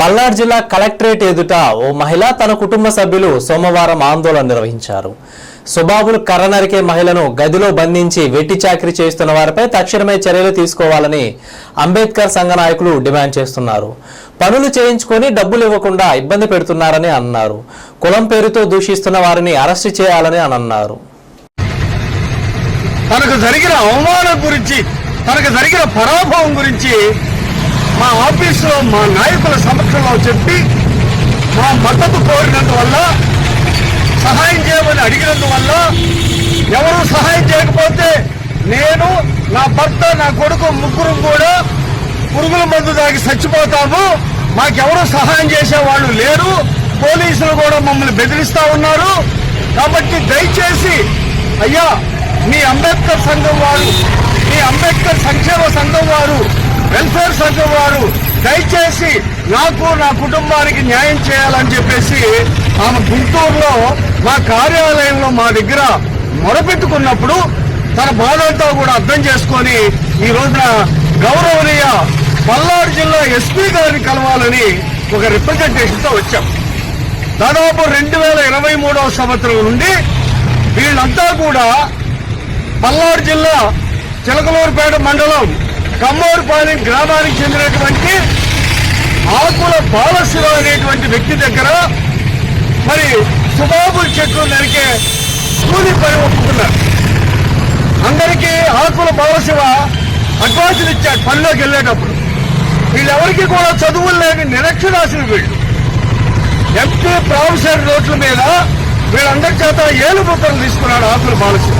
పల్నాడు జిల్లా కలెక్టరేట్ ఎదుట ఓ మహిళ తన కుటుంబ సభ్యులు సోమవారం ఆందోళన నిర్వహించారు. సుబాబులు కర్ర నరికే మహిళను గదిలో బంధించి వెట్టి చాకరీ చేస్తున్న వారిపై తక్షణమే చర్యలు తీసుకోవాలని అంబేద్కర్ సంఘ నాయకులు డిమాండ్ చేస్తున్నారు. పనులు చేయించుకొని డబ్బులు ఇవ్వకుండా ఇబ్బంది పెడుతున్నారని అన్నారు. కులం పేరుతో దూషిస్తున్న వారిని అరెస్టు చేయాలని అని అన్నారు. తనకు జరిగిన అవమానం గురించి తనకు జరిగిన పరాభవం గురించి మా ఆఫీసులో మా నాయకుల సమక్షంలో చెప్పి మా మద్దతు కోరినందువల్ల సహాయం చేయమని అడిగినందువల్ల ఎవరు సహాయం చేయకపోతే నేను నా భర్త నా కొడుకు ముగ్గురు కూడా పురుగుల మందు తాగి చచ్చిపోతాము. మాకెవరు సహాయం చేసే వాళ్ళు లేరు. పోలీసులు కూడా మమ్మల్ని బెదిరిస్తా ఉన్నారు. కాబట్టి దయచేసి అయ్యా మీ అంబేద్కర్ సంఘం వారు మీ అంబేద్కర్ సంక్షేమ సంఘం వారు వెల్ఫేర్ సంఘం వారు దయచేసి నాకు నా కుటుంబానికి న్యాయం చేయాలని చెప్పేసి ఆమె గుంటూరులో మా కార్యాలయంలో మా దగ్గర మొరపెట్టుకున్నప్పుడు తన బాధంతా కూడా అర్థం చేసుకొని ఈ రోజున గౌరవనీయ పల్నాడు జిల్లా ఎస్పీ గారిని కలవాలని ఒక రిప్రజెంటేషన్తో వచ్చాం. దాదాపు రెండు వేల ఇరవై మూడవ సంవత్సరం నుండి వీళ్ళంతా కూడా పల్నాడు జిల్లా చిలకలూరుపేట మండలం కమ్మూరుపాలెం గ్రామానికి చెందినటువంటి ఆకుల బాలశివ అనేటువంటి వ్యక్తి దగ్గర మరి సుబాబుల్ చెట్లు నరికే కూలి పని ఒప్పుకున్నారు. అందరికీ ఆకుల బాలశివ అడ్వాన్సులు ఇచ్చాడు పనిలోకి వెళ్ళేటప్పుడు. వీళ్ళెవరికి కూడా చదువులు లేని నిరక్షరాశులు వీళ్ళు. ఎంపీ ప్రొఫెసర్ రోడ్ల మీద వీళ్ళందరి చేత ఏలు ముక్కలు తీసుకున్నాడు ఆకుల బాలశివ.